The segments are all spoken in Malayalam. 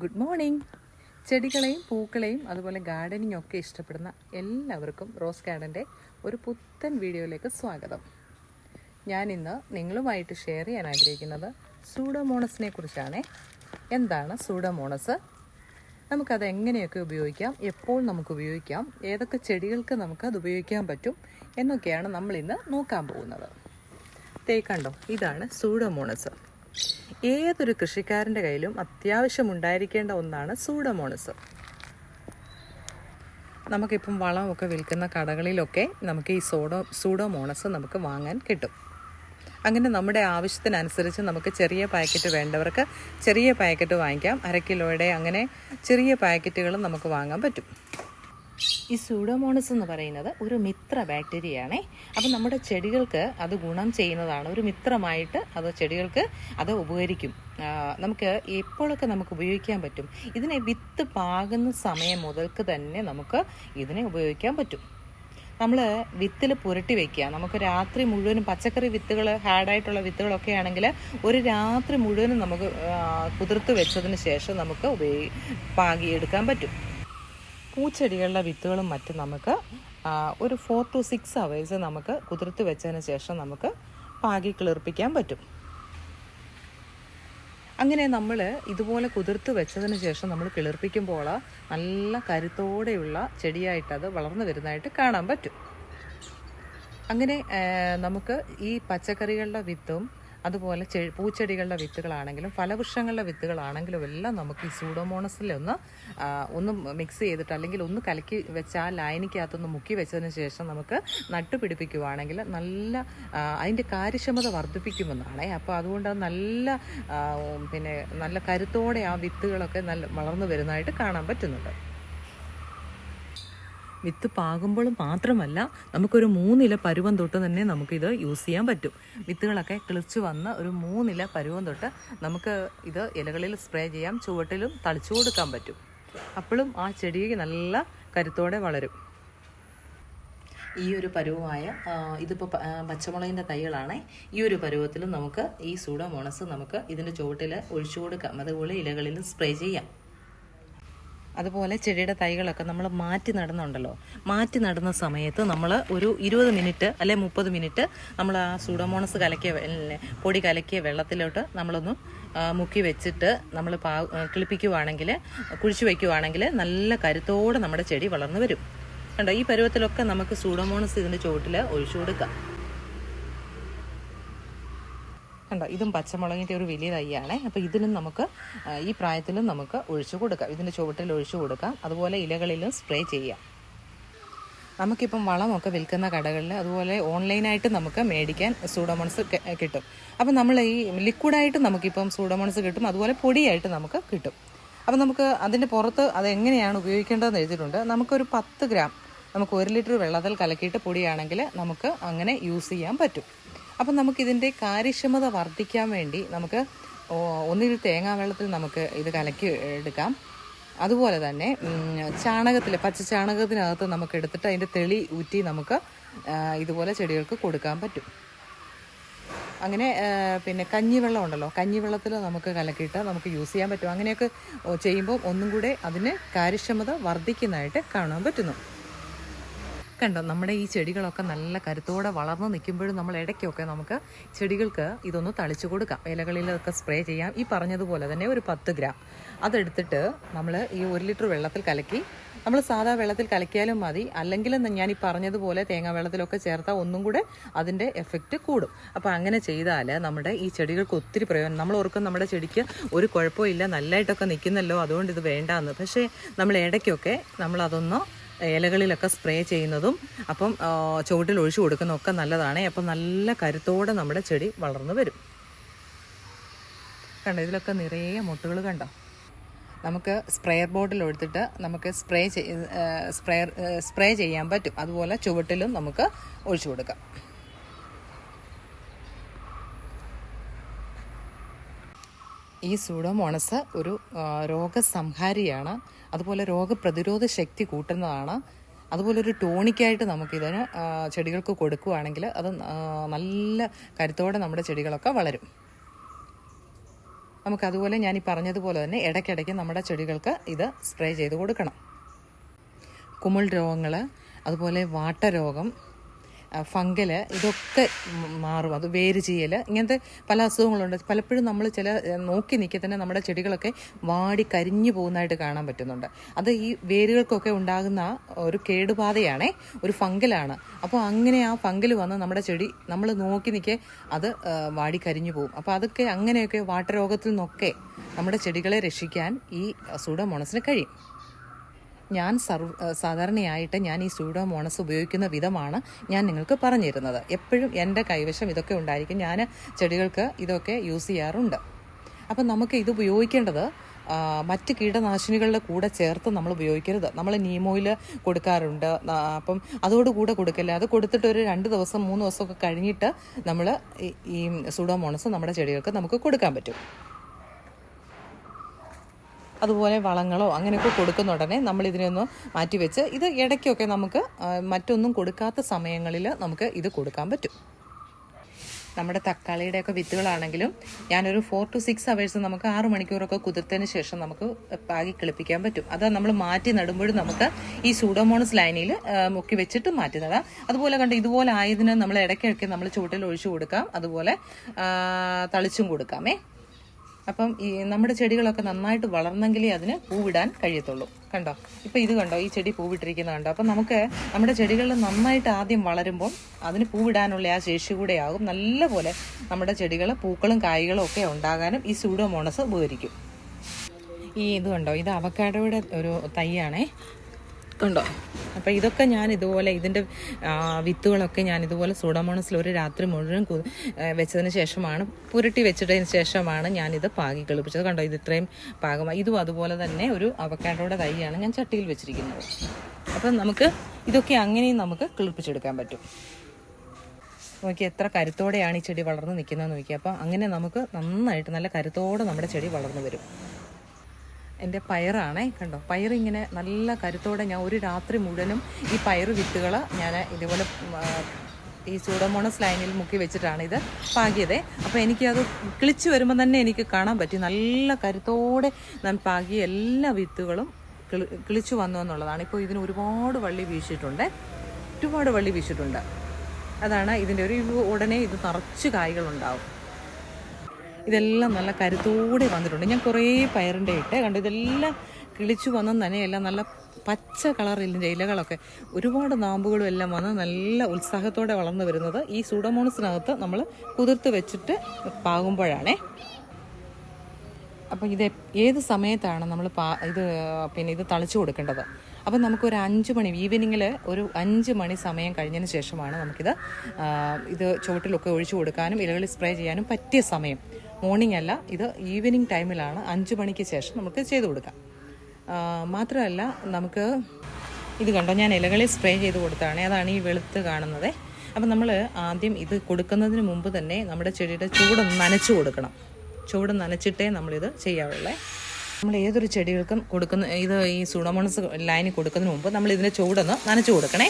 ഗുഡ് മോർണിംഗ് ചെടികളെയും പൂക്കളെയും അതുപോലെ ഗാർഡനിങ് ഒക്കെ ഇഷ്ടപ്പെടുന്ന എല്ലാവർക്കും റോസ് ഗാർഡന്റെ ഒരു പുത്തൻ വീഡിയോയിലേക്ക് സ്വാഗതം. ഞാൻ ഇന്ന് നിങ്ങളുമായിട്ട് ഷെയർ ചെയ്യാൻ ആഗ്രഹിക്കുന്നത് സൂഡോമോണസിനെ കുറിച്ചാണ്. എന്താണ് സൂഡോമോണസ് നമുക്കത് എങ്ങനെയൊക്കെ ഉപയോഗിക്കാം? എപ്പോൾ നമുക്ക് ഉപയോഗിക്കാം? ഏതൊക്കെ ചെടികൾക്ക് നമുക്കത് ഉപയോഗിക്കാൻ പറ്റും? എന്നൊക്കെയാണ് നമ്മളിന്ന് നോക്കാൻ പോകുന്നത്. തേക്കണ്ടോ കണ്ടോ ഇതാണ് സൂഡോമോണസ് ഏതൊരു കൃഷിക്കാരന്റെ കയ്യിലും അത്യാവശ്യം ഉണ്ടായിരിക്കേണ്ട ഒന്നാണ് സൂഡമോണസ്. നമുക്കിപ്പം വളമൊക്കെ വിൽക്കുന്ന കടകളിലൊക്കെ നമുക്ക് ഈ സോഡോ സൂഡോമോണസ് നമുക്ക് വാങ്ങാൻ കിട്ടും. അങ്ങനെ നമ്മുടെ ആവശ്യത്തിനനുസരിച്ച് നമുക്ക് ചെറിയ പാക്കറ്റ് വേണ്ടവർക്ക് ചെറിയ പാക്കറ്റ് വാങ്ങിക്കാം. അര കിലോയുടെ അങ്ങനെ ചെറിയ പാക്കറ്റുകളും നമുക്ക് വാങ്ങാൻ പറ്റും. ഈ സൂഡോമോണസ് എന്ന് പറയുന്നത് ഒരു മിത്ര ബാക്ടീരിയയാണേ. അപ്പം നമ്മുടെ ചെടികൾക്ക് അത് ഗുണം ചെയ്യുന്നതാണ്. ഒരു മിത്രമായിട്ട് അത് ചെടികൾക്ക് അത് ഉപകരിക്കും. നമുക്ക് എപ്പോഴൊക്കെ നമുക്ക് ഉപയോഗിക്കാൻ പറ്റും? ഇതിനെ വിത്ത് പാകുന്ന സമയം മുതൽക്ക് തന്നെ നമുക്ക് ഇതിനെ ഉപയോഗിക്കാൻ പറ്റും. നമ്മൾ വിത്തിൽ പുരട്ടി വെക്കുക. നമുക്ക് രാത്രി മുഴുവനും പച്ചക്കറി വിത്തുകൾ ഹാർഡായിട്ടുള്ള വിത്തുകളൊക്കെ ആണെങ്കിൽ ഒരു രാത്രി മുഴുവനും നമുക്ക് കുതിർത്ത് വെച്ചതിന് ശേഷം നമുക്ക് ഉപയോഗി പാകിയെടുക്കാൻ പറ്റും. പൂച്ചെടികളുടെ വിത്തുകളും മറ്റും നമുക്ക് ഒരു ഫോർ ടു സിക്സ് അവേഴ്സ് നമുക്ക് കുതിർത്ത് വെച്ചതിന് ശേഷം നമുക്ക് പാകി കിളിർപ്പിക്കാൻ പറ്റും. അങ്ങനെ നമ്മൾ ഇതുപോലെ കുതിർത്ത് വെച്ചതിന് ശേഷം നമ്മൾ കിളിർപ്പിക്കുമ്പോൾ നല്ല കരുത്തോടെയുള്ള ചെടിയായിട്ട് അത് വളർന്നു വരുന്നതായിട്ട് കാണാൻ പറ്റും. അങ്ങനെ നമുക്ക് ഈ പച്ചക്കറികളുടെ വിത്തും അതുപോലെ ചെ പൂച്ചെടികളുടെ വിത്തുകളാണെങ്കിലും ഫലവൃക്ഷങ്ങളുടെ വിത്തുകളാണെങ്കിലും എല്ലാം നമുക്ക് ഈ സൂഡോമോണസിൽ ഒന്ന് മിക്സ് ചെയ്തിട്ട് അല്ലെങ്കിൽ ഒന്ന് കലക്കി വെച്ച് ആ ലൈനിക്കകത്തൊന്ന് മുക്കി വെച്ചതിന് ശേഷം നമുക്ക് നട്ടുപിടിപ്പിക്കുവാണെങ്കിൽ നല്ല അതിന്റെ കാര്യക്ഷമത വർദ്ധിപ്പിക്കുമെന്നാണ്. അപ്പോൾ അതുകൊണ്ട് നല്ല പിന്നെ നല്ല കരുത്തോടെ ആ വിത്തുകളൊക്കെ നല്ല വളർന്നു വരുന്നതായിട്ട് കാണാൻ പറ്റുന്നുണ്ട്. വിത്ത് പാകുമ്പോൾ മാത്രമല്ല നമുക്കൊരു മൂന്നില പരുവം തൊട്ട് തന്നെ നമുക്കിത് യൂസ് ചെയ്യാൻ പറ്റും. വിത്തുകളൊക്കെ കിളിച്ച് വന്ന് ഒരു മൂന്നില പരുവം തൊട്ട് നമുക്ക് ഇത് ഇലകളിൽ സ്പ്രേ ചെയ്യാം ചുവട്ടിലും തളിച്ചു കൊടുക്കാൻ പറ്റും. അപ്പോഴും ആ ചെടി നല്ല കരുത്തോടെ വളരും. ഈ ഒരു പരുവമായ ഇതിപ്പോൾ പച്ചമുളകിന്റെ തൈകളാണേ. ഈ ഒരു പരുവത്തിൽ നമുക്ക് ഈ സൂഡോമോണസ് നമുക്ക് ഇതിന്റെ ചുവട്ടിൽ ഒഴിച്ചു കൊടുക്കാം. അതുപോലെ ഇലകളിലും സ്പ്രേ ചെയ്യാം. അതുപോലെ ചെടിയുടെ തൈകളൊക്കെ നമ്മൾ മാറ്റി നടുന്നുണ്ടല്ലോ. മാറ്റി നടുന്ന സമയത്ത് നമ്മൾ ഒരു ഇരുപത് മിനിറ്റ് അല്ലെ മുപ്പത് മിനിറ്റ് നമ്മൾ ആ സൂഡോമോണസ് കലക്കിയ പൊടി കലക്കിയ വെള്ളത്തിലോട്ട് നമ്മളൊന്ന് മുക്കി വെച്ചിട്ട് നമ്മൾ പാ കിളിപ്പിക്കുവാണെങ്കിൽ കുഴിച്ചു വയ്ക്കുവാണെങ്കിൽ നല്ല കരുത്തോടെ നമ്മുടെ ചെടി വളർന്നു വരും. കണ്ടോ? ഈ പരുവത്തിലൊക്കെ നമുക്ക് സൂഡോമോണസ് ഇതിന്റെ ചുവട്ടിൽ ഒഴിച്ചു കൊടുക്കാം. കണ്ടോ ഇതും പച്ചമുളകിന്റെ ഒരു വലിയ തയ്യാണ് അപ്പോൾ ഇതിനും നമുക്ക് ഈ പ്രായത്തിലും നമുക്ക് ഒഴിച്ചു കൊടുക്കാം. ഇതിന്റെ ചുവട്ടിൽ ഒഴിച്ചു കൊടുക്കാം. അതുപോലെ ഇലകളിലും സ്പ്രേ ചെയ്യാം. നമുക്കിപ്പം വളമൊക്കെ വിൽക്കുന്ന കടകളിൽ അതുപോലെ ഓൺലൈനായിട്ട് നമുക്ക് മേടിക്കാൻ സൂഡോമോൺസ് കിട്ടും. അപ്പം നമ്മൾ ഈ ലിക്വിഡായിട്ട് നമുക്കിപ്പം സൂഡോമോൺസ് കിട്ടും. അതുപോലെ പൊടിയായിട്ട് നമുക്ക് കിട്ടും. അപ്പം നമുക്ക് അതിന്റെ പുറത്ത് അതെങ്ങനെയാണ് ഉപയോഗിക്കേണ്ടതെന്ന് എഴുതിയിട്ടുണ്ട്. നമുക്കൊരു പത്ത് ഗ്രാം നമുക്ക് ഒരു ലിറ്റർ വെള്ളത്തിൽ കലക്കിയിട്ട് പൊടിയാണെങ്കിൽ നമുക്ക് അങ്ങനെ യൂസ് ചെയ്യാൻ പറ്റും. അപ്പം നമുക്കിതിന്റെ കാര്യക്ഷമത വർദ്ധിക്കാൻ വേണ്ടി നമുക്ക് ഒന്നിൽ തേങ്ങാ വെള്ളത്തിൽ നമുക്ക് ഇത് കലക്കി എടുക്കാം. അതുപോലെ തന്നെ ചാണകത്തിൽ പച്ച ചാണകത്തിനകത്ത് നമുക്ക് എടുത്തിട്ട് അതിന്റെ തെളി ഊറ്റി നമുക്ക് ഇതുപോലെ ചെടികൾക്ക് കൊടുക്കാൻ പറ്റും. അങ്ങനെ പിന്നെ കഞ്ഞിവെള്ളം ഉണ്ടല്ലോ കഞ്ഞിവെള്ളത്തിൽ നമുക്ക് കലക്കിയിട്ട് നമുക്ക് യൂസ് ചെയ്യാൻ പറ്റും. അങ്ങനെയൊക്കെ ചെയ്യുമ്പോൾ ഒന്നും കൂടെ അതിന് കാര്യക്ഷമത വർദ്ധിക്കുന്നതായിട്ട് കാണാൻ പറ്റുന്നു. കണ്ടോ നമ്മുടെ ഈ ചെടികളൊക്കെ നല്ല കരുത്തോടെ വളർന്നു നിൽക്കുമ്പോഴും നമ്മൾ ഇടയ്ക്കൊക്കെ നമുക്ക് ചെടികൾക്ക് ഇതൊന്ന് തളിച്ചു കൊടുക്കാം. ഇലകളിലൊക്കെ സ്പ്രേ ചെയ്യാം. ഈ പറഞ്ഞതുപോലെ തന്നെ ഒരു പത്ത് ഗ്രാം. അതെടുത്തിട്ട് നമ്മൾ ഈ ഒരു ലിറ്റർ വെള്ളത്തിൽ കലക്കി നമ്മൾ സാധാ വെള്ളത്തിൽ കലക്കിയാലും മതി. അല്ലെങ്കിൽ ഞാൻ ഈ പറഞ്ഞതുപോലെ തേങ്ങാ വെള്ളത്തിലൊക്കെ ചേർത്താൽ ഒന്നും കൂടെ അതിന്റെ എഫക്റ്റ് കൂടും. അപ്പോൾ അങ്ങനെ ചെയ്താൽ നമ്മുടെ ഈ ചെടികൾക്ക് ഒത്തിരി പ്രയോജനം. നമ്മൾ ഓർക്കും നമ്മുടെ ചെടിക്ക് ഒരു കുഴപ്പമില്ല നല്ലതായിട്ടൊക്കെ നിൽക്കുന്നല്ലോ അതുകൊണ്ട് ഇത് വേണ്ടാന്ന്. പക്ഷേ നമ്മൾ ഇടയ്ക്കൊക്കെ നമ്മളതൊന്ന് ഇലകളിലൊക്കെ സ്പ്രേ ചെയ്യുന്നതും അപ്പം ചുവട്ടിൽ ഒഴിച്ചു കൊടുക്കുന്നതൊക്കെ നല്ലതാണ്. അപ്പം നല്ല കരുത്തോടെ നമ്മുടെ ചെടി വളർന്നു വരും. കണ്ടോ ഇതിലൊക്കെ നിറയെ മുട്ടുകൾ കണ്ടോ? നമുക്ക് സ്പ്രെയർ ബോട്ടിൽ എടുത്തിട്ട് നമുക്ക് സ്പ്രേ സ്പ്രേ സ്പ്രേ ചെയ്യാൻ പറ്റും. അതുപോലെ ചുവട്ടിലും നമുക്ക് ഒഴിച്ചു കൊടുക്കാം. ഈ സൂഡോമോണസ് ഒരു രോഗസംഹാരിയാണ്. അതുപോലെ രോഗപ്രതിരോധ ശക്തി കൂട്ടുന്നതാണ്. അതുപോലെ ഒരു ടോണിക്കായിട്ട് നമുക്കിതിന് ചെടികൾക്ക് കൊടുക്കുകയാണെങ്കിൽ അത് നല്ല കരുത്തോടെ നമ്മുടെ ചെടികളൊക്കെ വളരും. നമുക്കതുപോലെ ഞാൻ ഈ പറഞ്ഞതുപോലെ തന്നെ ഇടയ്ക്കിടയ്ക്ക് നമ്മുടെ ചെടികൾക്ക് ഇത് സ്പ്രേ ചെയ്ത് കൊടുക്കണം. കുമിൾ രോഗങ്ങൾ അതുപോലെ വാട്ടരോഗം ഫംഗൽ ഇതൊക്കെ മാറും. അത് വേര് ചെയ്യൽ ഇങ്ങനത്തെ പല അസുഖങ്ങളുണ്ട്. പലപ്പോഴും നമ്മൾ ചില നോക്കി നിൽക്കി തന്നെ നമ്മുടെ ചെടികളൊക്കെ വാടി കരിഞ്ഞു പോകുന്നതായിട്ട് കാണാൻ പറ്റുന്നുണ്ട്. അത് ഈ വേരുകൾക്കൊക്കെ ഉണ്ടാകുന്ന ഒരു കേടുപാതയാണേ ഒരു ഫംഗലാണ്. അപ്പോൾ അങ്ങനെ ആ ഫംഗൽ വന്ന് നമ്മുടെ ചെടി നമ്മൾ നോക്കി നിൽക്കെ അത് വാടി കരിഞ്ഞു പോകും. അപ്പോൾ അതൊക്കെ അങ്ങനെയൊക്കെ വാട്ടരോഗത്തിൽ നിന്നൊക്കെ നമ്മുടെ ചെടികളെ രക്ഷിക്കാൻ ഈ സൂഡോമോണസിന് കഴിയും. ഞാൻ സർവ് സാധാരണയായിട്ട് ഞാൻ ഈ സ്യൂഡോമോണസ് ഉപയോഗിക്കുന്ന വിധമാണ് ഞാൻ നിങ്ങൾക്ക് പറഞ്ഞു തരുന്നത് എപ്പോഴും എന്റെ കൈവശം ഇതൊക്കെ ഉണ്ടായിരിക്കും. ഞാൻ ചെടികൾക്ക് ഇതൊക്കെ യൂസ് ചെയ്യാറുണ്ട്. അപ്പം നമുക്ക് ഇത് ഉപയോഗിക്കേണ്ടത് മറ്റ് കീടനാശിനികളുടെ കൂടെ ചേർത്ത് നമ്മൾ ഉപയോഗിക്കരുത്. നമ്മൾ നീമോയിൽ കൊടുക്കാറുണ്ട്. അപ്പം അതോടുകൂടെ കൊടുക്കില്ല? അത് കൊടുത്തിട്ട് ഒരു രണ്ട് ദിവസം മൂന്ന് ദിവസമൊക്കെ കഴിഞ്ഞിട്ട് നമ്മൾ ഈ- സൂഡോമോണസ് നമ്മുടെ ചെടികൾക്ക് നമുക്ക് കൊടുക്കാൻ പറ്റും. അതുപോലെ വളങ്ങളോ അങ്ങനെയൊക്കെ കൊടുക്കുന്ന ഉടനെ നമ്മൾ ഇതിനൊന്ന് മാറ്റി വെച്ച് ഇത് ഇടയ്ക്കൊക്കെ നമുക്ക് മറ്റൊന്നും കൊടുക്കാത്ത സമയങ്ങളിൽ നമുക്ക് ഇത് കൊടുക്കാൻ പറ്റും. നമ്മുടെ തക്കാളിയുടെയൊക്കെ വിത്തുകളാണെങ്കിലും ഞാനൊരു ഫോർ ടു സിക്സ് അവേഴ്സ് നമുക്ക് ആറ് മണിക്കൂറൊക്കെ കുതിർത്തതിന് ശേഷം നമുക്ക് പാകി കിളിപ്പിക്കാൻ പറ്റും. അത് നമ്മൾ മാറ്റി നടുമ്പോഴും നമുക്ക് ഈ സൂഡോമോണസ് ലൈനിൽ മുക്കി വെച്ചിട്ട് മാറ്റി നടാം. അതുപോലെ കണ്ട് ഇതുപോലെ ആയതിന് നമ്മൾ ഇടയ്ക്കിടയ്ക്ക് നമ്മൾ ചുവട്ടിൽ ഒഴിച്ചു കൊടുക്കാം. അതുപോലെ തളിച്ചും കൊടുക്കാമേ അപ്പം ഈ നമ്മുടെ ചെടികളൊക്കെ നന്നായിട്ട് വളർന്നെങ്കിലേ അതിന് പൂവിടാൻ കഴിയത്തുള്ളൂ. കണ്ടോ? ഇപ്പം ഇത് കണ്ടോ? ഈ ചെടി പൂവിട്ടിരിക്കുന്നത് കണ്ടോ? അപ്പം നമുക്ക് നമ്മുടെ ചെടികളിൽ നന്നായിട്ട് ആദ്യം വളരുമ്പോൾ അതിന് പൂവിടാനുള്ള ആ ശേഷി കൂടെ ആകും. നല്ലപോലെ നമ്മുടെ ചെടികൾ പൂക്കളും കായ്കളും ഒക്കെ ഉണ്ടാകാനും ഈ സൂഡോമോണസ് ഉപകരിക്കും. ഈ ഇത് കണ്ടോ? ഇത് അവക്കാഡോയുടെ ഒരു തൈയാണേ. കണ്ടോ അപ്പോൾ ഇതൊക്കെ ഞാൻ ഇതുപോലെ ഇതിന്റെ വിത്തുകളൊക്കെ ഞാൻ ഇതുപോലെ സൂഡോമോണസിൽ ഒരു രാത്രി മുഴുവൻ വെച്ചതിന് ശേഷമാണ് പുരട്ടി വെച്ചിട്ടതിന് ശേഷമാണ് ഞാനിത് പാകി കിളിപ്പിച്ചത്. കണ്ടോ? ഇത് ഇത്രയും പാകമായി. ഇതും അതുപോലെ തന്നെ ഒരു അവക്കാഡോയുടെ തൈയാണ് ഞാൻ ചട്ടിയിൽ വെച്ചിരിക്കുന്നത്. അപ്പം നമുക്ക് ഇതൊക്കെ അങ്ങനെയും നമുക്ക് കിളിപ്പിച്ചെടുക്കാൻ പറ്റും. നോക്കി എത്ര കരുത്തോടെയാണ് ഈ ചെടി വളർന്ന് നിൽക്കുന്നതെന്ന് നോക്കി അപ്പോൾ അങ്ങനെ നമുക്ക് നന്നായിട്ട് നല്ല കരുത്തോടെ നമ്മുടെ ചെടി വളർന്നു വരും. എന്റെ പയറാണേ കണ്ടോ? പയറിങ്ങനെ നല്ല കരുത്തോടെ ഞാൻ ഒരു രാത്രി മുഴുവനും ഈ പയറ് വിത്തുകൾ ഞാൻ ഇതുപോലെ ഈ സൂഡോമോണസ് ലൈനിൽ മുക്കി വെച്ചിട്ടാണ് ഇത് പാകിയത്. അപ്പോൾ എനിക്കത് കിളിച്ച് വരുമ്പോൾ തന്നെ എനിക്ക് കാണാൻ പറ്റി. നല്ല കരുത്തോടെ ഞാൻ പാകിയ എല്ലാ വിത്തുകളും കിളി കിളിച്ചു വന്നു എന്നുള്ളതാണ്. ഇപ്പോൾ ഇതിന് ഒരുപാട് വള്ളി വീശിയിട്ടുണ്ട്. ഒരുപാട് വള്ളി വീശിയിട്ടുണ്ട്. അതാണ് ഇതിന്റെ ഒരു ഉടനെ ഇത് നിറച്ച് കായ്കളുണ്ടാവും. ഇതെല്ലാം നല്ല കരുത്തോടെ വന്നിട്ടുണ്ട്. ഞാൻ കുറേ പയറിന്റെ ഇട്ട്. കണ്ടു ഇതെല്ലാം കിളിച്ചു വന്ന എല്ലാം നല്ല പച്ച കളറിലിന്റെ ഇലകളൊക്കെ. ഒരുപാട് നാമ്പുകളും എല്ലാം വന്ന് നല്ല ഉത്സാഹത്തോടെ വളർന്നു വരുന്നത്. ഈ സൂഡമോണസിനകത്ത് നമ്മൾ കുതിർത്ത് വെച്ചിട്ട് പാകുമ്പോഴാണേ. അപ്പം ഇത് ഏത് സമയത്താണ് നമ്മൾ പാ ഇത് പിന്നെ ഇത് തളിച്ചു കൊടുക്കേണ്ടത്? അപ്പം നമുക്കൊരു അഞ്ച് മണി ഈവനിങ്ങിൽ ഒരു അഞ്ച് മണി സമയം കഴിഞ്ഞതിന് ശേഷമാണ് നമുക്കിത് ഇത് ചുവട്ടിലൊക്കെ ഒഴിച്ചു കൊടുക്കാനും ഇലകളിൽ സ്പ്രേ ചെയ്യാനും പറ്റിയ സമയം. മോർണിംഗ് അല്ല ഇത് ഈവനിങ് ടൈമിലാണ് അഞ്ച് മണിക്ക് ശേഷം നമുക്ക് ചെയ്തു കൊടുക്കാം. മാത്രമല്ല നമുക്ക് ഇത് കണ്ടോ ഞാൻ ഇലകളിൽ സ്പ്രേ ചെയ്ത് കൊടുത്താണ്. അതാണ് ഈ വെളുത്ത് കാണുന്നത്. അപ്പം നമ്മൾ ആദ്യം ഇത് കൊടുക്കുന്നതിന് മുമ്പ് തന്നെ നമ്മുടെ ചെടിയുടെ ചൂടൊന്ന് നനച്ചു കൊടുക്കണം. ചൂട് നനച്ചിട്ടേ നമ്മളിത് ചെയ്യാവുള്ളേ നമ്മൾ ഏതൊരു ചെടികൾക്കും കൊടുക്കുന്ന ഇത് ഈ സുണമോണസ് ലൈനിൽ കൊടുക്കുന്നതിന് മുമ്പ് നമ്മൾ ഇതിനെ ചൂടൊന്ന് നനച്ചു കൊടുക്കണേ.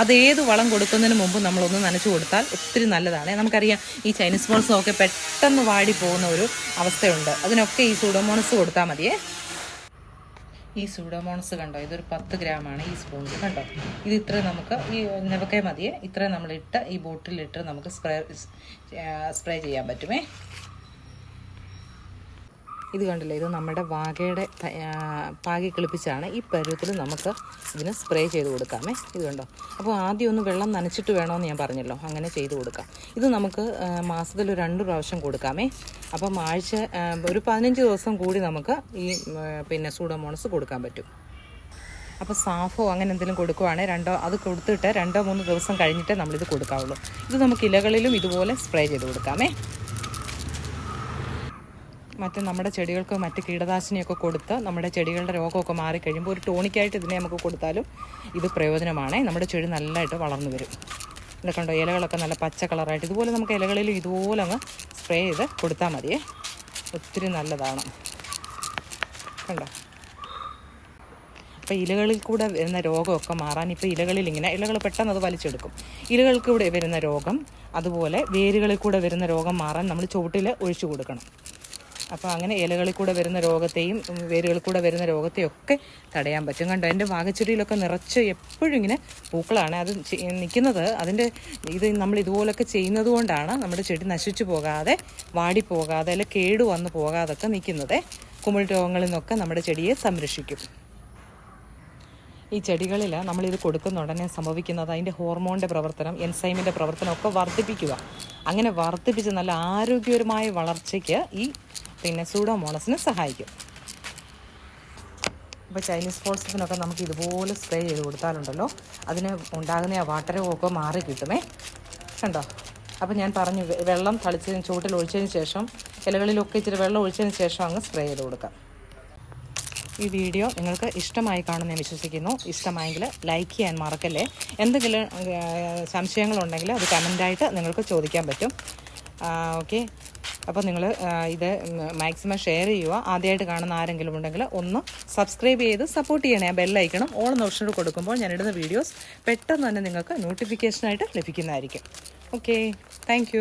അത് ഏത് വളം കൊടുക്കുന്നതിന് മുമ്പ് നമ്മളൊന്ന് നനച്ചു കൊടുത്താൽ ഒത്തിരി നല്ലതാണ്. നമുക്കറിയാം ഈ ചൈനീസ് മോൾസും ഒക്കെ പെട്ടെന്ന് വാടി പോകുന്ന ഒരു അവസ്ഥയുണ്ട്. അതിനൊക്കെ ഈ സുഡോമോണസ് കൊടുത്താൽ മതിയേ. ഈ സൂഡോമോണസ് കണ്ടോ? ഇതൊരു പത്ത് ഗ്രാമാണ് ഈ സ്പൂണിൽ കണ്ടോ? ഇത് ഇത്ര നമുക്ക് ഈ നിവക്കെ മതിയെ. ഇത്ര നമ്മളിട്ട് ഈ ബോട്ടിലിട്ട് നമുക്ക് സ്പ്രേ സ്പ്രേ ചെയ്യാൻ പറ്റുമേ. ഇത് കണ്ടില്ലേ? ഇത് നമ്മുടെ വാകയുടെ പാകി കിളിപ്പിച്ചാണ് ഈ പരുവത്തിൽ നമുക്ക് ഇതിന് സ്പ്രേ ചെയ്ത് കൊടുക്കാമേ. ഇത് കണ്ടോ? അപ്പോൾ ആദ്യം ഒന്ന് വെള്ളം നനച്ചിട്ട് വേണമെന്ന് ഞാൻ പറഞ്ഞല്ലോ. അങ്ങനെ ചെയ്ത് കൊടുക്കാം. ഇത് നമുക്ക് മാസത്തിൽ ഒരു രണ്ട് പ്രാവശ്യം കൊടുക്കാമേ. അപ്പം ആഴ്ച ഒരു പതിനഞ്ച് ദിവസം കൂടി നമുക്ക് ഈ പിന്നെ സൂഡോമോണസ് കൊടുക്കാൻ പറ്റും. അപ്പോൾ സാഫോ അങ്ങനെ എന്തെങ്കിലും കൊടുക്കുവാണെങ്കിൽ രണ്ടോ അത് കൊടുത്തിട്ട് രണ്ടോ മൂന്ന് ദിവസം കഴിഞ്ഞിട്ടേ നമ്മളിത് കൊടുക്കാവുള്ളൂ. ഇത് നമുക്ക് ഇലകളിലും ഇതുപോലെ സ്പ്രേ ചെയ്ത് കൊടുക്കാമേ. മറ്റ് നമ്മുടെ ചെടികൾക്ക് മറ്റ് കീടനാശിനിയൊക്കെ കൊടുത്ത് നമ്മുടെ ചെടികളുടെ രോഗമൊക്കെ മാറിക്കഴിയുമ്പോൾ ഒരു ടോണിക്കായിട്ട് ഇതിനെ നമുക്ക് കൊടുത്താലും ഇത് പ്രയോജനമാണ്. നമ്മുടെ ചെടി നല്ലതായിട്ട് വളർന്നു വരും. ഇതൊക്കെ കണ്ടോ? ഇലകളൊക്കെ നല്ല പച്ച കളറായിട്ട് ഇതുപോലെ നമുക്ക് ഇലകളിലും ഇതുപോലെ അങ്ങ് സ്പ്രേ ചെയ്ത് കൊടുത്താൽ മതിയേ. ഒത്തിരി നല്ലതാണ്. കണ്ടോ? അപ്പോൾ ഇലകളിൽ കൂടെ വരുന്ന രോഗമൊക്കെ മാറാൻ ഇപ്പോൾ ഇലകളിൽ ഇങ്ങനെ ഇലകൾ പെട്ടെന്ന് അത് വലിച്ചെടുക്കും. ഇലകൾക്ക് വരുന്ന രോഗം അതുപോലെ വേരുകളിൽ കൂടെ വരുന്ന രോഗം മാറാൻ നമ്മൾ ചുവട്ടിൽ ഒഴിച്ചു കൊടുക്കണം. അപ്പോൾ അങ്ങനെ ഇലകളിൽ കൂടെ വരുന്ന രോഗത്തെയും വേരുകളിൽ കൂടെ വരുന്ന രോഗത്തെയും ഒക്കെ തടയാൻ പറ്റും. കണ്ടോ എന്റെ വാഗച്ചെടിയിലൊക്കെ നിറച്ച് എപ്പോഴും ഇങ്ങനെ പൂക്കളാണ്. അത് നിൽക്കുന്നത് അതിന്റെ ഇത് നമ്മൾ ഇതുപോലൊക്കെ ചെയ്യുന്നത് കൊണ്ടാണ് നമ്മുടെ ചെടി നശിച്ചു പോകാതെ വാടി പോകാതെ അല്ലെ കേടു വന്ന് പോകാതൊക്കെ നിൽക്കുന്നത്. കുമിൾ രോഗങ്ങളിൽ നിന്നൊക്കെ നമ്മുടെ ചെടിയെ സംരക്ഷിക്കും. ഈ ചെടികളിൽ നമ്മളിത് കൊടുക്കുന്ന ഉടനെ സംഭവിക്കുന്നത് അതിന്റെ ഹോർമോണിന്റെ പ്രവർത്തനം എൻസൈമിന്റെ പ്രവർത്തനമൊക്കെ വർദ്ധിപ്പിക്കുക. അങ്ങനെ വർദ്ധിപ്പിച്ച് നല്ല ആരോഗ്യപരമായ വളർച്ചയ്ക്ക് ഈ പിന്നെ സൂഡോമോണസിന് സഹായിക്കും. ഇപ്പോൾ ചൈനീസ് ഫോൾസിനൊക്കെ നമുക്ക് ഇതുപോലെ സ്പ്രേ ചെയ്ത് കൊടുത്താലുണ്ടല്ലോ അതിന് ഉണ്ടാകുന്ന ആ വാട്ടരവൊക്കെ മാറി കിട്ടുമേ. കണ്ടോ? അപ്പോൾ ഞാൻ പറഞ്ഞു വെള്ളം തളിച്ചതിന് ചുവട്ടിൽ ഒഴിച്ചതിന് ശേഷം ഇലകളിലൊക്കെ ഇച്ചിരി വെള്ളം ഒഴിച്ചതിന് ശേഷം അങ്ങ് സ്പ്രേ ചെയ്ത് കൊടുക്കാം. ഈ വീഡിയോ നിങ്ങൾക്ക് ഇഷ്ടമായി കാണുമെന്ന് ഞാൻ വിശ്വസിക്കുന്നു. ഇഷ്ടമായെങ്കിൽ ലൈക്ക് ചെയ്യാൻ മറക്കല്ലേ. എന്തെങ്കിലും സംശയങ്ങളുണ്ടെങ്കിൽ അത് കമന്റായിട്ട് നിങ്ങൾക്ക് ചോദിക്കാൻ പറ്റും. ഓക്കെ അപ്പോൾ നിങ്ങൾ ഇത് മാക്സിമം ഷെയർ ചെയ്യുക. ആദ്യമായിട്ട് കാണുന്ന ആരെങ്കിലും ഉണ്ടെങ്കിൽ ഒന്ന് സബ്സ്ക്രൈബ് ചെയ്ത് സപ്പോർട്ട് ചെയ്യണേ. ആ ബെല്ലൈക്കണം ഓൾ ഓപ്ഷൻ കൊടുക്കുമ്പോൾ ഞാൻ ഇടുന്ന വീഡിയോസ് പെട്ടെന്ന് തന്നെ നിങ്ങൾക്ക് നോട്ടിഫിക്കേഷനായിട്ട് ലഭിക്കുന്നതായിരിക്കും. Okay thank